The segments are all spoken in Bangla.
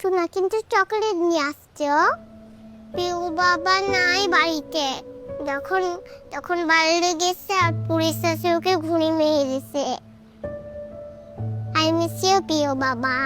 কিছু কিন্তু চকলেট নিয়ে আসছো পিউ বাবা নাই বাড়িতে যখন তখন বাইরে গেছে আর পুলিশ এসে ওকে ঘুরে মেরে দিছে আই মিস ইউ পিউ বাবা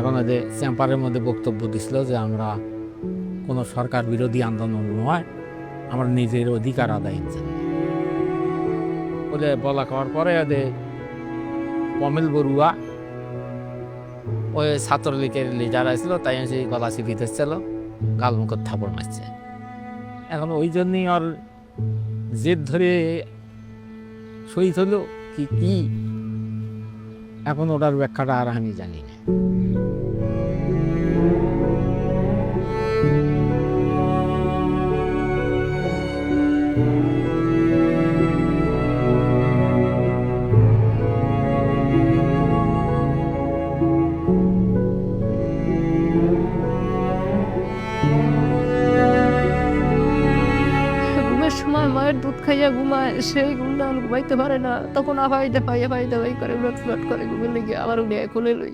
ওই যে চেম্পারের মধ্যে বক্তব্য দিছিল যে আমরা কোনো সরকার বিরোধী আন্দোলন নয়, আমরা নিজের অধিকার জন্য বলে বলা খাওয়ার পরে ওদের কমিল বড়ুয়া, ওই ছাত্রলীগের লিডার আসছিল, তাই সেই গলা চিপি ধরছিল গাল মুখত থাপড় মারছে। এখন ওই জন্যই ওর জেদ ধরে শহীদ হলো কি কি? এখন ওটার ব্যাখ্যাটা আর আমি জানি না। খাইয়া ঘুমায় সেই ঘুম না, ঘুমাইতে পারে না। তখন আবাইতে পাইয়া পাইতে পাই করে ব্লট ফ্লট করে ঘুমে লেগে আবার উনি খুলে লই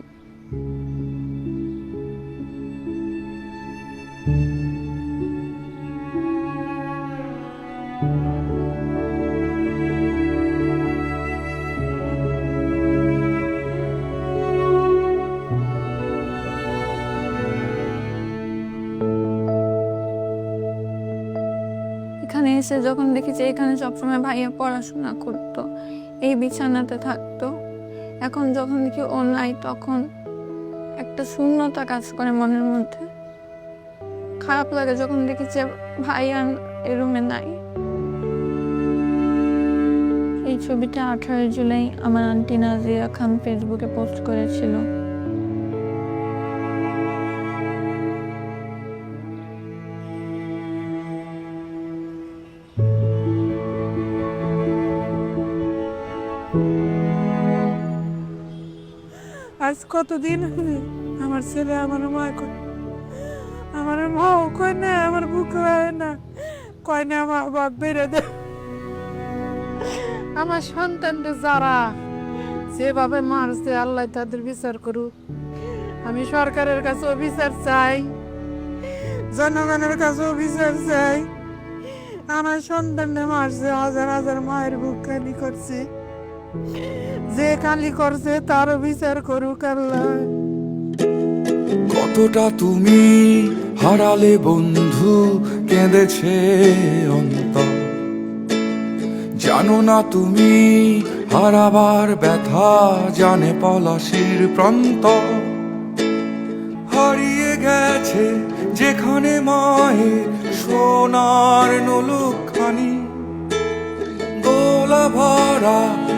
এখানে এসে যখন দেখি যে এখানে সবসময় ভাইয়া পড়াশোনা করতো, এই বিছানাতে থাকতো, এখন যখন দেখি ও নাই তখন একটা শূন্যতা কাজ করে মনের মধ্যে। খারাপ লাগে যখন দেখি যে ভাইয়া এই রুমে নাই। এই ছবিটা আঠারো জুলাই আমার আন্টি নাজিয়া খান ফেসবুকে পোস্ট করেছিল। আজ কতদিন হলে আমার ছেলে আমার মা কয়, আমার মাও কয় না, আমার বুক হয় না। কয় না, আমার বাপ বেড়ে দে। আমার সন্তানদের যারা যেভাবে মারছে, আল্লাহ তাদের বিচার করুক। আমি সরকারের কাছেও বিচার চাই। জনগণের কাছেও বিচার চাই। আমার সন্তানকে মারছে, হাজার হাজার মায়ের বুক খালি করছে। যে কালি করছে তার বিচার করুক কতটা তুমি হারালে বন্ধু কেঁদেছে অন্তর। জানো না তুমি হারাবার ব্যথা জানে পলাশির প্রান্ত। হারিয়ে গেছে যেখানে মায়ের সোনার নলুকখানি গোলা ভরা